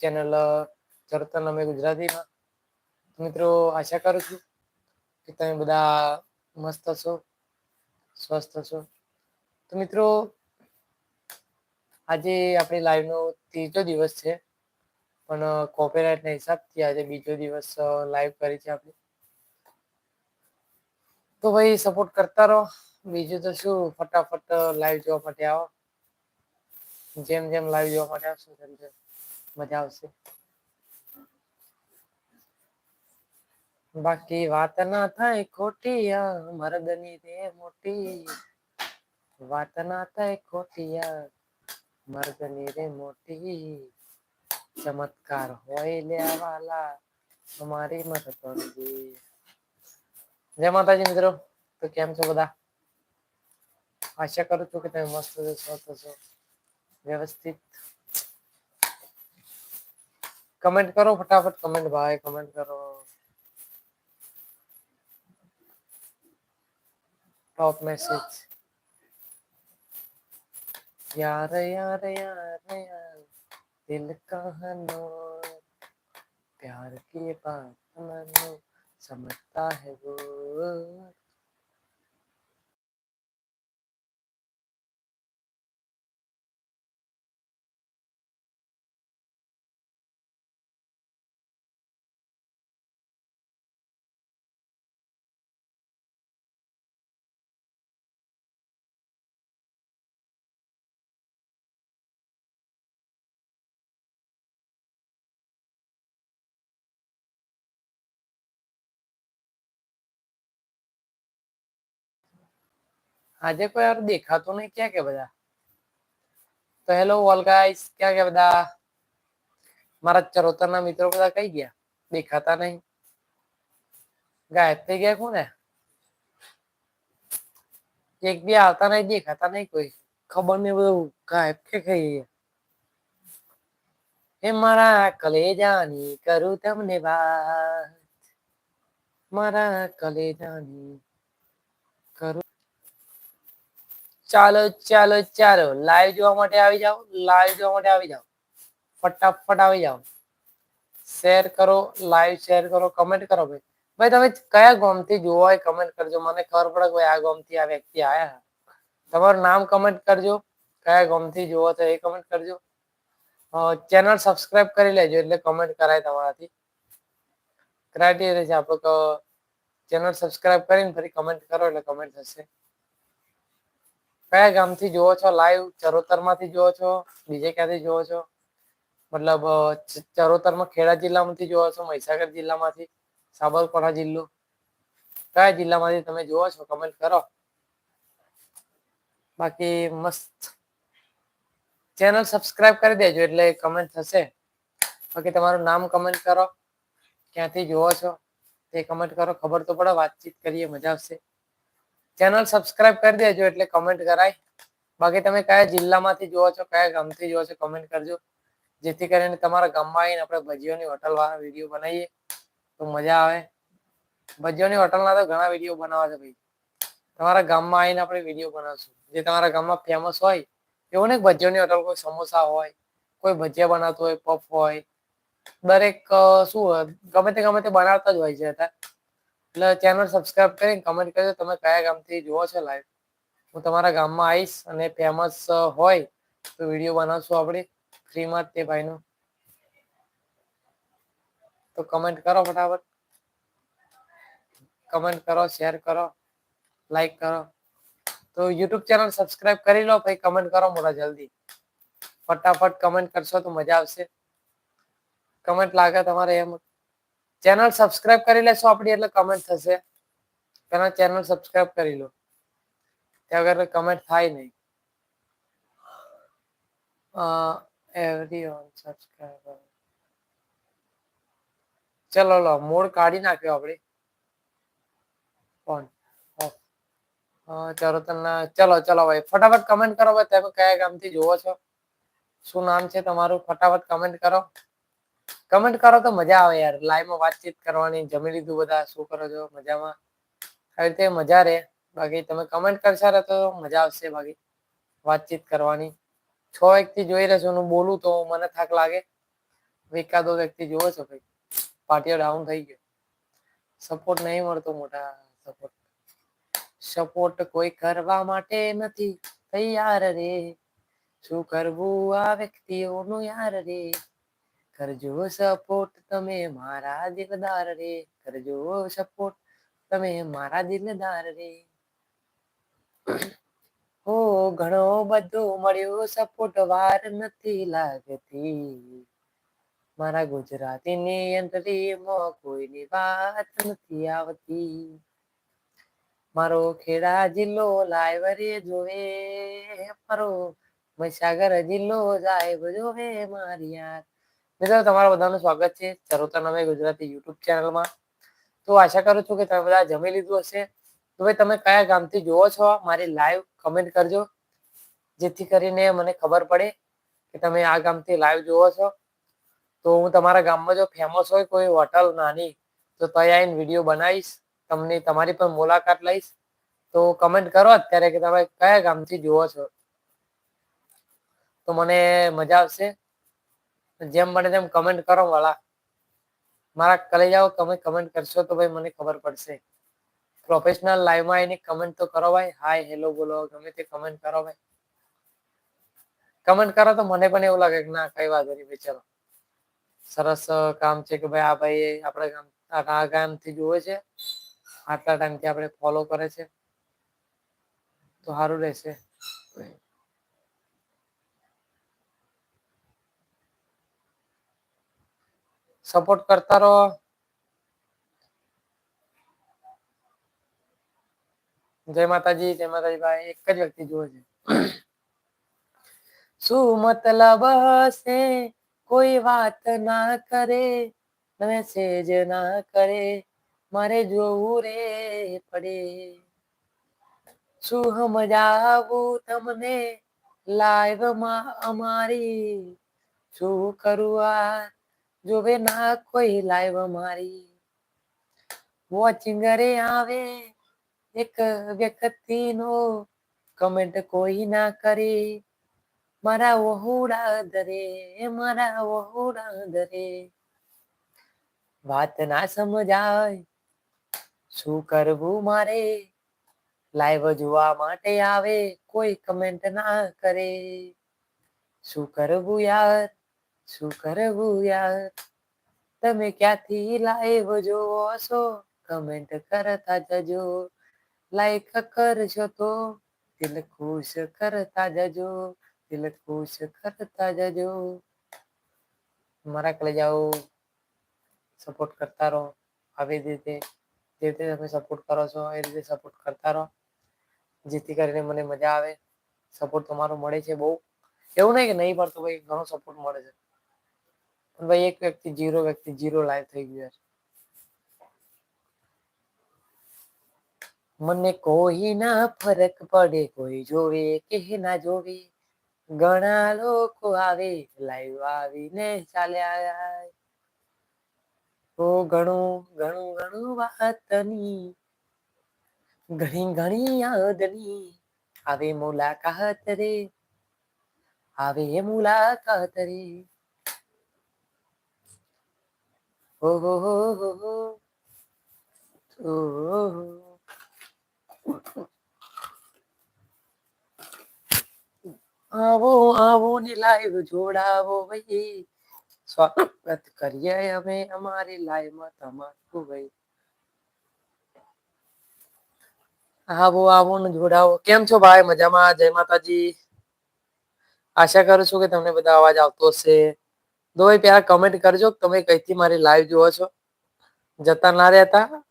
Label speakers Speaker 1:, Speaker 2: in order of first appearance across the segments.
Speaker 1: Channel ચરતન અમે ગુજરાતીમાં. મિત્રો, આશા કરું છું કે તમે બધા મસ્ત છો સ્વસ્થ છો તો મિત્રો, આજે આપણી લાઈવનો ત્રીજો દિવસ છે, પણ કોપીરાઇટના હિસાબથી આજે બીજો દિવસ લાઈવ કરી છે આપણે. તો ભાઈ સપોર્ટ કરતા રહો. બીજું તો શું, ફટાફટ લાઈવ જોવા માટે આવો. જેમ જેમ લાઈવ જોવા માટે આવશો, તેમ તેમ. મજા આવશે. બાકી વાત ના થાય ખોટી આ મરદની રે મોટી. વાત ના થાય ખોટી આ મર્દની રે મોટી. ચમત્કાર હોય લેવાલા અમારી મરદની. જય માતાજી મિત્રો, તો કેમ છો બધા? આશા કરું છું કે તમે મસ્ત છો, વ્યવસ્થિત कमेंट करो फटाफट, कमेंट भाई कमेंट करो। टॉप मैसेज यार यार यार यार, दिल कहानो प्यार की बात मानो, समझता है वो। આજે કોઈ યાર દેખાતો નહીં. ક્યાં કે બધા? તો હેલો ઓલ ગાઈસ ક્યાં કે બધા? મારા ચરોતરના મિત્રો બધા કઈ ગયા? દેખાતા નહીં. ગાયબ થઈ ગયા કોને? એક બી આવતા નહીં, દેખાતા નહીં કોઈ. ખબર નહીં બધું ગાયબ કે કઈ ગયા એ મારા કલેજાની કરું તમને વાત. મારા કલેજાની કરું ચાલો ચાલો ચાલો. લાઈવ જોવા માટે આવી જાઓ. લાઈવ જોવા માટે આવી જાઓ. ફટાફટ આવી જાઓ. શેર કરો લાઈવ શેર કરો કમેન્ટ કરો ભાઈ. ભાઈ, તમે કયા ગામથી જોવો હોય કમેન્ટ કરજો. મને ખબર પડે ભાઈ આ ગામથી આ વ્યક્તિ આયા તમારું નામ કમેન્ટ કરજો. કયા ગામથી જોવો તો એ કમેન્ટ કરજો. ચેનલ સબસ્ક્રાઇબ કરી લેજો એટલે કમેન્ટ કરાય તમારાથી. ક્રાઇટેરિયા છે આપણો ચેનલ સબસ્ક્રાઇબ કરીને ફરી કમેન્ટ કરો એટલે કમેન્ટ થશે. કયા ગામથી જોવો છો? લાઈવ ચરોતરમાંથી જોવો છો? બીજે ક્યાંથી જોવો છો? મતલબ ચરોતરમાં ખેડા જિલ્લામાંથી જોવો છો? મહીસાગર જિલ્લામાંથી? સાબરકાંઠા જિલ્લો? કયા જિલ્લામાંથી તમે જોવો છો? કમેન્ટ કરો. બાકી મસ્ત. ચેનલ સબસ્ક્રાઇબ કરી દેજો એટલે કમેન્ટ થશે. બાકી તમારું નામ કમેન્ટ કરો. ક્યાંથી જોવો છો? તે કમેન્ટ કરો. ખબર તો પડે, વાતચીત કરીએ, મજા આવશે. ચેનલ સબસ્ક્રાઇબ કરી દેજો એટલે કમેન્ટ કરાય. બાકી તમે કયા જિલ્લામાંથી જોવો છો, કયા ગામથી જોવો છો કમેન્ટ કરજો. જેથી કરીને તમારા ગામમાં આવીને આપણે ભજીઓની હોટલ વાળા વીડિયો બનાવીએ. તો મજા આવે. ભજીઓની હોટલના તો ઘણા વીડિયો બનાવવા છે ભાઈ. તમારા ગામમાં આવીને આપણે વીડિયો બનાવશું. જે તમારા ગામમાં ફેમસ હોય, એવું નહીં ભજીઓની હોટલ કોઈ સમોસા હોય, કોઈ ભજીયા બનાવતું હોય પફ હોય. દરેક શું ગમે તે ગમે તે બનાવતા જ હોય છે અત્યારે. એટલે ચેનલ સબસ્ક્રાઇબ કરીને કમેન્ટ કરજો. તમે કયા ગામથી જુઓ છો લાઈવ હું તમારા ગામમાં આવીશ અને ફેમસ હોય તો વીડિયો બનાવશું આપણે ફ્રીમાં તે ભાઈનો. તો કમેન્ટ કરો ફટાફટ. કમેન્ટ કરો શેર કરો લાઈક કરો. તો યુટ્યુબ ચેનલ સબસ્ક્રાઇબ કરી લો, પછી કમેન્ટ કરો મોટા જલ્દી. ફટાફટ કમેન્ટ કરશો તો મજા આવશે. કમેન્ટ લાગે તમારે એમ ચેનલ સબસ્ક્રાઇબ કરી લેશો આપણી એટલે કમેન્ટ થશે. પહેલા ચેનલ સબસ્ક્રાઇબ કરી લો. ત્યાં વગર કમેન્ટ થાય નહીં. ચલો, લો મોડ કાઢી નાખ્યો આપણે. ઓન તમને, ચલો ચલો, ભાઈ, ફટાફટ કમેન્ટ કરો ભાઈ, તમે કયા ગામથી જોવો છો? શું નામ છે તમારું? ફટાફટ કમેન્ટ કરો. કમેન્ટ કરો તો મજા આવે યાર. લાઈવમાં વાતચીત કરવાની, જમી લીધું બધા, શું કરો છો? મજામાં? આવી રીતે મજા રહે. બાકી તમે કમેન્ટ કરશા રહે તો મજા આવશે બાકી વાતચીત કરવાની. છ વ્યક્તિ જોઈ રહેશો હું બોલું તો મને થાક લાગે. એકાદો વ્યક્તિ જોવો છો ભાઈ. પાટીઓ ડાઉન થઈ ગયો. સપોર્ટ નહીં મળતો મોટા સપોર્ટ સપોર્ટ કોઈ કરવા માટે નથી. તૈયાર રે. શું કરવું આ વ્યક્તિઓનું યાર રે? કરજો સપોર્ટ તમે મારા દિલદાર રે, કરજો સપોર્ટ તમે મારા દિલદાર રે. હો, ઘણો બધો મળ્યો સપોર્ટ વાર નથી લાગતી. મારા ગુજરાતીની અંતરીમાં કોઈની વાત નથી આવતી. મારો ખેડા જિલ્લો લાઈવ રે જોવે, મારો મહીસાગર જિલ્લો જાય જોવે મારી યાર મિત્રો, તમારા બધાનું સ્વાગત છે ચરોતર નવે ગુજરાતી યુટ્યુબ ચેનલમાં. તો આશા કરું છું કે તમે બધા જમી લીધું હશે. તો ભાઈ, તમે કયા ગામથી જોવો છો? મારી લાઈવ કમેન્ટ કરજો, જેથી કરીને મને ખબર પડે કે તમે આ ગામથી લાઈવ જુઓ છો. તો હું તમારા ગામમાં જો ફેમસ હોય, કોઈ હોટલ નાની, તો ત્યાં આવીને વીડિયો બનાવીશ, તમને તમારી પણ મુલાકાત લઈશ. તો કમેન્ટ કરો અત્યારે કે તમે કયા ગામથી જુઓ છો. તો મને મજા આવશે. જેમ બને તેમ કમેન્ટ કરો વાળા મારા કલેજાઓ તમે કમેન્ટ કરશો તો ભાઈ મને ખબર પડશે. પ્રોફેશનલ લાઈવમાં એની કમેન્ટ તો કરો ભાઈ. હાય હેલો બોલો. ગમે તે કમેન્ટ કરો ભાઈ. કમેન્ટ કરો તો મને પણ એવું લાગે કે ના, કઈ વાંધો નહીં ભાઈ ચલો સરસ કામ છે કે ભાઈ આ ભાઈ આપણે ગામ, આ ગામથી જુએ છે. આટલા ટાઈમથી આપણે ફોલો કરે છે. તો સારું રહેશે. સપોર્ટ કરતા રહો. જય માતાજી જય માતાજી ભાઈ. એક જ વ્યક્તિ જુએ છે. શું મતલબ હશે? કોઈ વાત ના કરે મેસેજ ના કરે, મારે જોવું રે પડે. શું સમજાવું તમને? લાઈવમાં અમારી શું કરું આ જોવે ના કોઈ લાઈવ મારી. વોચિંગ રે આવે એક વ્યક્તિ નો કમેન્ટ કોઈ ના કરે. મારા વહુડા દરે, મારા વહુડા દરે. વાત ના સમજાય, શું કરવું મારે? લાઈવ જોવા માટે આવે, કોઈ કમેન્ટ ના કરે. શું કરવું યાર? શું કરવું યાર? તમે ક્યાંથી લાઈવ જોવો છો? કમેન્ટ કરતા જજો. લાઈક કરજો તો દિલ ખુશ કરતા જજો. દિલ ખુશ કરતા જજો. મારા કલેજાઓ સપોર્ટ કરતા રહો. આવી રીતે, જે રીતે તમે સપોર્ટ કરો છો, એ રીતે સપોર્ટ કરતા રહો. જેથી કરીને મને મજા આવે. સપોર્ટ તમારો મળે છે બહુ. એવું નહીં કે નહીં પડતો ભાઈ, ઘણો સપોર્ટ મળે છે. ભાઈ એક વ્યક્તિ, જીરો વ્યક્તિ, જીરો લાઈવ થઈ ગયો મને કોઈ ના ફરક પડે, કોઈ જોવે કે ના જોવે. ઘણા લોકો આવે, લાઈવ આવીને ચાલ્યા તો ઘણું ઘણું ઘણું વાતની, ઘણી ઘણી યાદની. આવે મુલાકાત રે, આવે મુલાકાત રે. હો હો હો હો હો ઓહો. આવો આવો ને લાઈવ જોડાવો ભાઈ સ્વાગત કરીએ અમે અમારી લાઈવમાં તમારું ભાઈ આવો આવો ને જોડાવો કેમ છો ભાઈ મજામાં જય માતાજી આશા કરું છું કે તમને બધા અવાજ આવતો હશે તો ભાઈ પેલા કમેન્ટ કરજો તમે કઈથી મારી લાઈવ જુઓ છો. જતા ના રહેતા.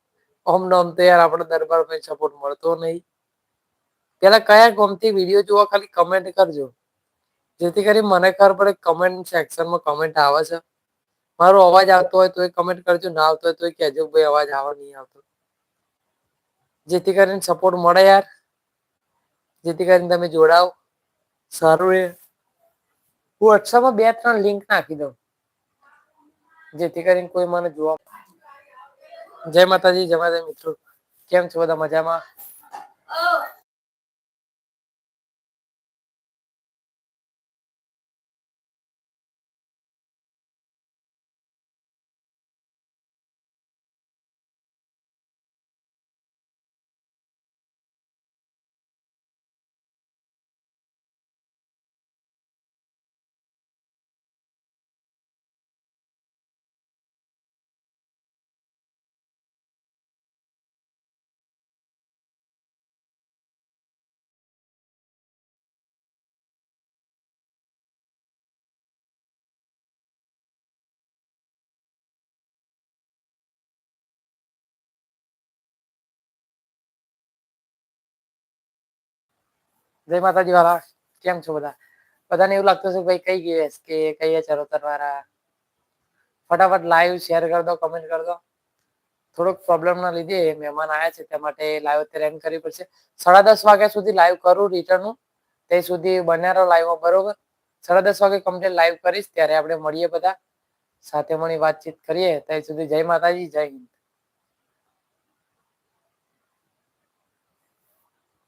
Speaker 1: ઓમ નોમ તો યાર આપણો દરબાર ભાઈ સપોર્ટ મળતો નહીં. પેલા કયા ગમતી વીડિયો જોવા ખાલી કમેન્ટ કરજો. જેથી કરી મને ખબર પડે કમેન્ટ સેક્શનમાં કમેન્ટ આવે છે. મારો અવાજ આવતો હોય તો એ કમેન્ટ કરજો, ના આવતો હોય તો કહેજો ભાઈ અવાજ આવે નહીં આવતો. જેથી કરીને સપોર્ટ મળે યાર. જેથી કરીને તમે જોડાઓ. સારું એ. હું વોટ્સઅપમાં બે ત્રણ લિંક નાખી દઉં. જેથી કરીને કોઈ મને જોવા જય માતાજી માતાજી મિત્રો. કેમ છો બધા મજામાં? જય માતાજી વાળા કેમ છો બધા? બધાને એવું લાગતું છે ભાઈ કઈ ગયું કે કઈ ચરોતર વાળા ફટાફટ લાઈવ શેર કરી દો કમેન્ટ કરી દો. થોડોક પ્રોબ્લેમના લીધે મહેમાન આવ્યા છે તે માટે લાઈવ અત્યારે એન્ડ કરવી પડશે. સાડા દસ વાગ્યા સુધી લાઈવ કરું રિટર્નનું તે સુધી બન્યા રહો લાઈવમાં બરોબર? સાડા દસ વાગે કમ્પ્લીટ લાઈવ કરીશ, ત્યારે આપણે મળીએ બધા. સાથે મળી વાતચીત કરીએ. ત્યાં સુધી જય માતાજી, જય હિન્દ.